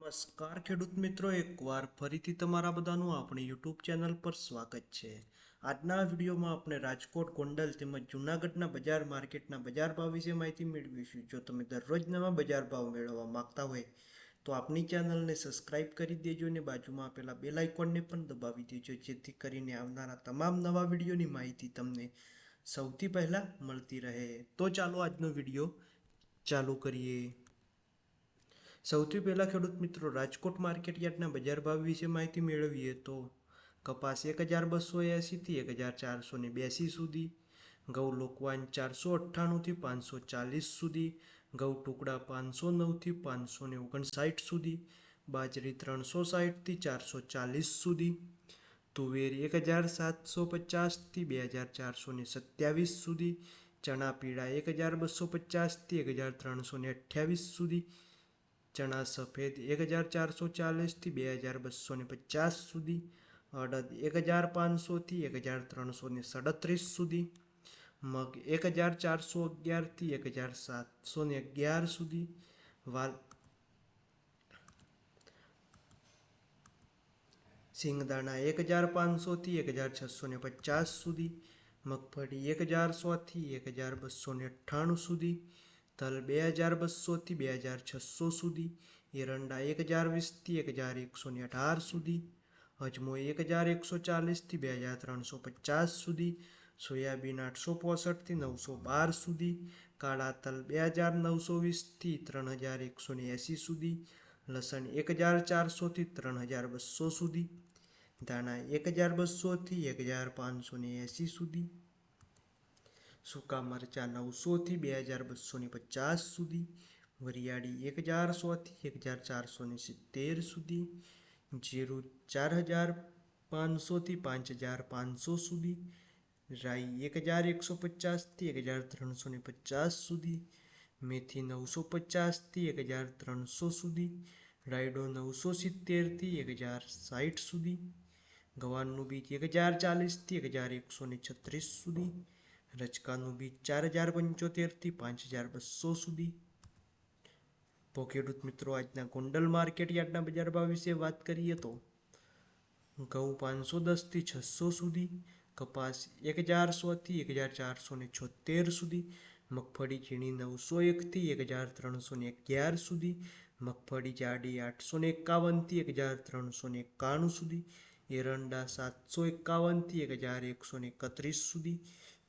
નમસ્કાર ખેડૂત મિત્રો, એકવાર ફરીથી તમારા બધાનું આપણી યુટ્યુબ ચેનલ પર સ્વાગત છે. આજના વિડીયોમાં આપણે રાજકોટ, ગોંડલ તેમજ જૂનાગઢના બજાર માર્કેટના બજાર ભાવ વિશે માહિતી મેળવીશું. જો તમે દરરોજ નવા બજાર ભાવ મેળવવા માંગતા હોય, તો આપણી ચેનલને સબસ્ક્રાઇબ કરી દેજો અને બાજુમાં આપેલા બેલ આઇકોનને પણ દબાવી દેજો, જેથી કરીને આવનારા તમામ નવા વિડીયોની માહિતી તમને સૌથી પહેલાં મળતી રહે. તો ચાલો આજનો વીડિયો ચાલુ કરીએ. સૌથી પહેલાં ખેડૂત મિત્રો, રાજકોટ માર્કેટ યાર્ડના બજાર ભાવ વિશે માહિતી મેળવીએ તો કપાસ એક હજાર બસો એંસીથી એક હજાર ચારસો ને બ્યાસી સુધી, ઘઉં લોકવાન ચારસો અઠ્ઠાણુંથી પાંચસો ચાલીસ સુધી, ઘઉં ટુકડા પાંચસો નવથી પાંચસો ને ઓગણસાઠ સુધી, બાજરી ત્રણસો સાઠથી ચારસો ચાલીસ સુધી, તુવેર એક હજાર સાતસો પચાસથી બે હજાર ચારસો ને સત્યાવીસ સુધી, ચણા પીળા એક હજાર બસો પચાસથી એક હજાર ત્રણસો ને અઠ્યાવીસ સુધી ચણા સફેદ એક હજાર ચારસો ચાલીસથી બે હજાર બસો ને પચાસ સુધી, અડદ એક હજાર પાંચસોથી એક હજાર ત્રણસો ને સડત્રીસ સુધી, મગ એક હજાર ચારસો અગિયારથી એક હજાર સાતસો ને અગિયાર સુધી, વાલ સિંગદાણા એક હજાર પાંચસોથી એક હજાર છસો ને પચાસ સુધી, મગફળી એક હજાર સોથી એક હજાર બસો ને અઠ્ઠાણું સુધી તલ બે હજાર બસોથી બે હજાર છસો સુધી, એરંડા એક હજાર વીસથી એક હજાર એકસો ને અઢાર સુધી, અજમો એક હજાર એકસો ચાલીસથી બે હજાર ત્રણસો પચાસ સુધી, સોયાબીન આઠસો પોસઠથી નવસો બાર સુધી, કાળા તલ બે હજાર નવસો વીસથી ત્રણ હજાર એકસો ને એંસી સુધી, લસણ એક હજાર ચારસોથી ત્રણ હજાર બસો સુધી, ધાણા એક હજાર બસોથી એક હજાર પાંચસો ને એંસી સુધી સૂકા મરચાં નવસોથી બે હજાર બસોને પચાસ સુધી, વરિયાળી એક હજાર સોથી એક હજાર ચારસોને સિત્તેર સુધી, જીરું ચાર હજાર પાંચસોથી પાંચ હજાર પાંચસો સુધી, રાઈ એક હજાર એકસો પચાસથી એક હજાર ત્રણસો ને પચાસ સુધી, મેથી નવસો પચાસથી એક હજાર ત્રણસો સુધી, રાયડો નવસો સિત્તેરથી એક હજાર સાઠ સુધી, ગવારનું બીજ એક હજાર ચાલીસથી એક હજાર એકસો ને છત્રીસ સુધી રચકાનું બીજ ચાર હજાર પંચોતેરથી પાંચ હજાર બસો સુધી. ખેડૂત મિત્રો, આજના ગોંડલ માર્કેટ યાર્ડના બજાર ભાવ વિશે વાત કરીએ તો ઘઉં પાંચસો દસથી છસો સુધી, કપાસ એક હજાર સોથી એક હજાર ચારસો ને છોતેર સુધી, મગફળી ઝીણી નવસો એકથી એક હજાર ત્રણસો ને અગિયાર સુધી, મગફળી જાડી આઠસો ને એકાવનથી એક હજાર ત્રણસો ને એકાણું સુધી એરંડા સાતસો એકાવનથી એક હજાર એકસો ને એકત્રીસ સુધી,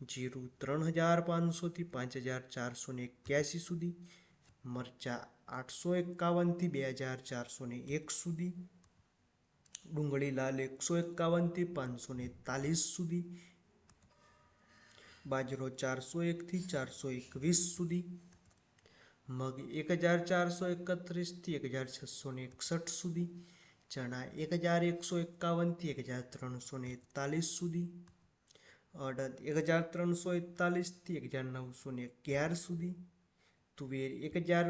જીરું ત્રણ હજાર પાંચસોથી પાંચ હજાર ચારસો ને એક્યાસી સુધી, મરચાં આઠસો એકાવનથી બે હજાર ચારસો ને એક સુધી, ડુંગળી લાલ એકસો એકાવનથી પાંચસો ને તાલીસ સુધી, બાજરો ચારસો એકથી ચારસો એકવીસ સુધી, મગ એક હજાર ચારસો એકત્રીસથી એક હજાર છસો ને એકસઠ સુધી ચણા એક હજાર એકસો એકાવનથી એક હજાર ત્રણસો ને એકતાલીસ સુધી, અડદ એક હજાર ત્રણસો એકતાલીસથી એક હજાર નવસો ને અગિયાર સુધી, તુવેર એક હજાર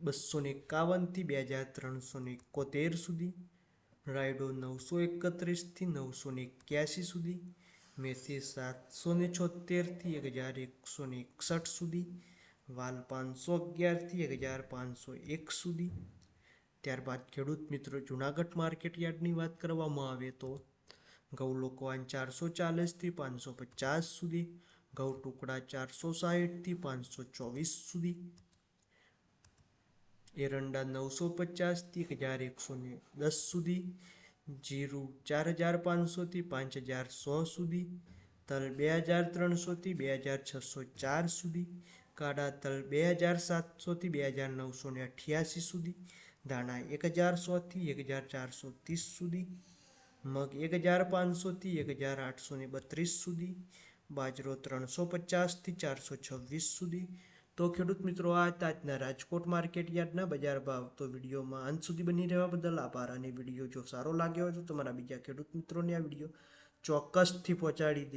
બસો ને એકાવનથી બે હજાર ત્રણસો ને એકોતેર સુધી, રાયડો નવસો એકત્રીસથી નવસો ને એક્યાસી સુધી, મેથી સાતસો ને છોતેરથી એક હજાર એકસો ને એકસઠ સુધી, વાલ પાંચસો અગિયારથી એક હજાર પાંચસો એક સુધી ત્યારબાદ ખેડૂત મિત્રો જૂનાગઢ માર્કેટ યાર્ડની વાત કરવામાં આવે તો ઘઉં લોકવાન ચારસો ચાલીસથી પાંચસો પચાસ સુધી, ઘઉં ટુકડા ચારસો સાહીઠથી પાંચસો ચોવીસ સુધી, એરંડા નવસો પચાસથી એક હજાર એકસો ને દસ સુધી, જીરું ચાર હજાર પાંચસોથી પાંચ હજાર સો સુધી, તલ બે હજાર ત્રણસોથી બે હજાર છસો ચાર સુધી, કાળા તલ બે હજાર સાતસોથી બે હજાર નવસો ને અઠ્યાસી સુધી ધાણા એક હજાર સોથી એક હજાર ચારસો ત્રીસ સુધી, મગ એક હજાર પાંચસોથી એક હજાર આઠસો ને બત્રીસ સુધી, બાજરો ત્રણસો પચાસથી ચારસો છવ્વીસ સુધી. તો ખેડૂત મિત્રો, આ આજના રાજકોટ માર્કેટ યાર્ડના બજાર ભાવ. તો વિડીયોમાં અંત સુધી બની રહેવા બદલ આભાર અને વીડિયો જો સારો લાગ્યો હોય તો તમારા બીજા ખેડૂત મિત્રોને આ વીડિયો ચોક્કસથી પહોંચાડી દે.